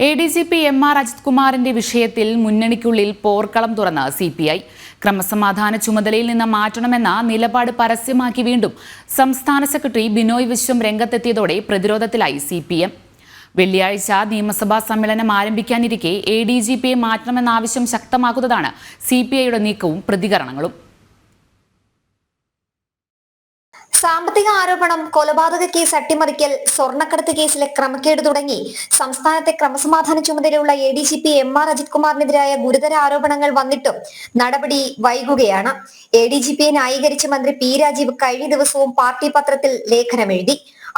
A D G P M R Ajith കുമാറിന്റെ വിഷയത്തിൽ മുന്നണിക്കുള്ളിൽ പോർക്കളം തുറന്ന് സി പി ഐ ക്രമസമാധാന ചുമതലയിൽ നിന്ന് മാറ്റണമെന്ന നിലപാട് പരസ്യമാക്കി വീണ്ടും സംസ്ഥാന സെക്രട്ടറി ബിനോയ് വിശ്വം രംഗത്തെത്തിയതോടെ പ്രതിരോധത്തിലായി സി പി എം വെള്ളിയാഴ്ച നിയമസഭാ സമ്മേളനം ആരംഭിക്കാനിരിക്കെ എ ഡി ജി പിയെ മാറ്റണമെന്ന ആവശ്യം ശക്തമാക്കുന്നതാണ് സി പി ഐയുടെ നീക്കവും പ്രതികരണങ്ങളും. സാമ്പത്തിക ആരോപണം കൊലപാതക കേസ് അട്ടിമറിക്കൽ സ്വർണക്കടത്ത് കേസിലെ ക്രമക്കേട് തുടങ്ങി. സംസ്ഥാനത്തെ ക്രമസമാധാന ചുമതലയുള്ള A D G P M R Ajith കുമാറിനെതിരായ ഗുരുതര ആരോപണങ്ങൾ വന്നിട്ടും നടപടി വൈകുകയാണ്. എ ഡി ജി പിയെ ന്യായീകരിച്ച മന്ത്രി പി രാജീവ് കഴിഞ്ഞ ദിവസവും പാർട്ടി പത്രത്തിൽ ലേഖനം എഴുതി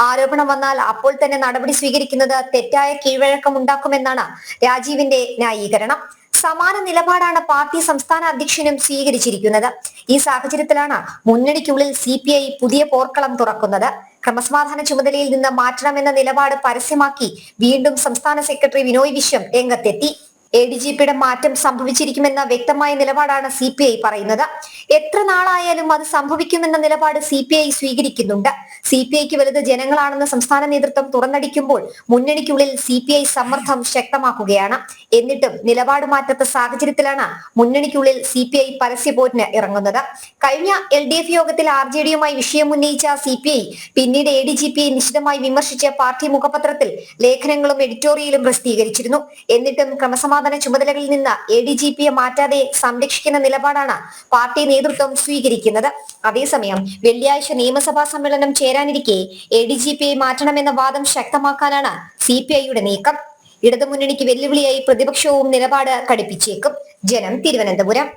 ആരോപണം വന്നാൽ അപ്പോൾ തന്നെ നടപടി സ്വീകരിക്കുന്നത് തെറ്റായ കീഴ്വഴക്കം ഉണ്ടാക്കുമെന്നാണ് രാജീവിന്റെ ന്യായീകരണം. സമാന നിലപാടാണ് പാർട്ടി സംസ്ഥാന അധ്യക്ഷനും സ്വീകരിച്ചിരിക്കുന്നത്. ഈ സാഹചര്യത്തിലാണ് മുന്നണിക്കുള്ളിൽ സി പുതിയ പോർക്കളം തുറക്കുന്നത്. ക്രമസമാധാന ചുമതലയിൽ നിന്ന് മാറ്റണമെന്ന നിലപാട് പരസ്യമാക്കി വീണ്ടും സംസ്ഥാന സെക്രട്ടറി വിനോയ് വിശ്വം രംഗത്തെത്തി. എ ഡി ജി പിയുടെ മാറ്റം സംഭവിച്ചിരിക്കുമെന്ന വ്യക്തമായ നിലപാടാണ് സി പി ഐ പറയുന്നത്. എത്ര നാളായാലും അത് സംഭവിക്കുമെന്ന നിലപാട് സി പി ഐ സ്വീകരിക്കുന്നുണ്ട്. സി പി ഐക്ക് വലുത് ജനങ്ങളാണെന്ന് സംസ്ഥാന നേതൃത്വം തുറന്നടിക്കുമ്പോൾ മുന്നണിക്കുള്ളിൽ സി പി ഐ സമ്മർദ്ദം ശക്തമാക്കുകയാണ്. എന്നിട്ടും നിലപാട് മാറ്റാത്ത സാഹചര്യത്തിലാണ് മുന്നണിക്കുള്ളിൽ സി പി ഐ പരസ്യപോരിന് ഇറങ്ങുന്നത്. കഴിഞ്ഞ എൽ ഡി എഫ് യോഗത്തിൽ ആർ ജെ ഡിയുമായി വിഷയം ഉന്നയിച്ച സി പി ഐ പിന്നീട് എ ഡി ജി പിയെ നിശിതമായി വിമർശിച്ച പാർട്ടി മുഖപത്രത്തിൽ ലേഖനങ്ങളും എഡിറ്റോറിയലും പ്രസിദ്ധീകരിച്ചിരുന്നു. എന്നിട്ടും ക്രമസമാധാന ചുമതലകളിൽ നിന്ന് എ ഡി ജി പിയെ മാറ്റാതെ സംരക്ഷിക്കുന്ന നിലപാടാണ് പാർട്ടി നേതൃത്വം സ്വീകരിക്കുന്നത്. അതേസമയം വെള്ളിയാഴ്ച നിയമസഭാ സമ്മേളനം ചേരാനിരിക്കെ എ ഡി ജി പിയെ മാറ്റണമെന്ന വാദം ശക്തമാക്കാനാണ് സി പി ഐയുടെ നീക്കം. ഇടതുമുന്നണിക്ക് വെല്ലുവിളിയായി പ്രതിപക്ഷവും നിലപാട് കടുപ്പിച്ചേക്കും. ജനം തിരുവനന്തപുരം.